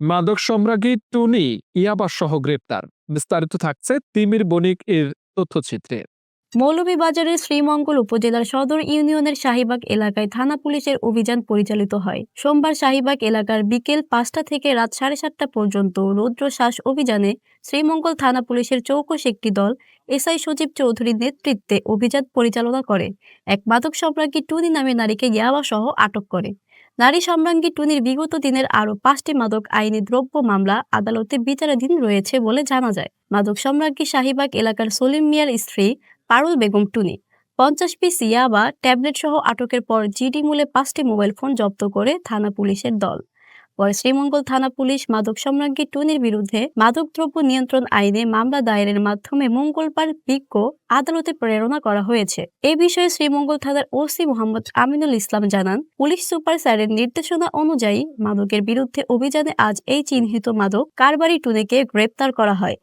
মাদক সম্রাজ্ঞী টুনি ইয়াবা সহ গ্রেপ্তার। বিস্তারিত থাকছে তিমির বণিক এর তথ্যচিত্রে। মৌলভীবাজারের শ্রীমঙ্গল উপজেলার সদর ইউনিয়নের শাহিবাগ এলাকায় থানা পুলিশের অভিযান পরিচালিত হয়। সোমবার শাহিবাগ এলাকার বিকেল পাঁচটা থেকে রাত সাড়ে সাতটা পর্যন্ত রৌদ্র শ্বাস অভিযানে শ্রীমঙ্গল থানা পুলিশের চৌকস একটি দল এসআই সজীব চৌধুরীর নেতৃত্বে অভিযান পরিচালনা করে। এক মাদক সম্রাজ্ঞী টুনি নামে নারীকে ইয়াবা সহ আটক করে। নারী সম্রাঙ্গী টুনির বিগত দিনের আরও পাঁচটি মাদক আইনি দ্রব্য মামলা আদালতে বিচারাধীন রয়েছে বলে জানা যায়। মাদক সম্রাজ্ঞী শাহিবাগ এলাকার সলিম মিয়ার স্ত্রী পারুল বেগম টুনি, পঞ্চাশ পিস ইয়াবা ট্যাবলেট সহ আটকের পর জিডি মূলে পাঁচটি মোবাইল ফোন জব্দ করে থানা পুলিশের দল। পরে শ্রীমঙ্গল থানা পুলিশ মাদক সম্রাজ্ঞী টুনির বিরুদ্ধে মাদকদ্রব্য নিয়ন্ত্রণ আইনে মামলা দায়েরের মাধ্যমে মঙ্গলবার বিজ্ঞ আদালতে প্রেরণা করা হয়েছে। এ বিষয়ে শ্রীমঙ্গল থানার ওসি মোহাম্মদ আমিনুল ইসলাম জানান, পুলিশ সুপার স্যারের নির্দেশনা অনুযায়ী মাদকের বিরুদ্ধে অভিযানে আজ এই চিহ্নিত মাদক কারবারি টুনিকে গ্রেপ্তার করা হয়।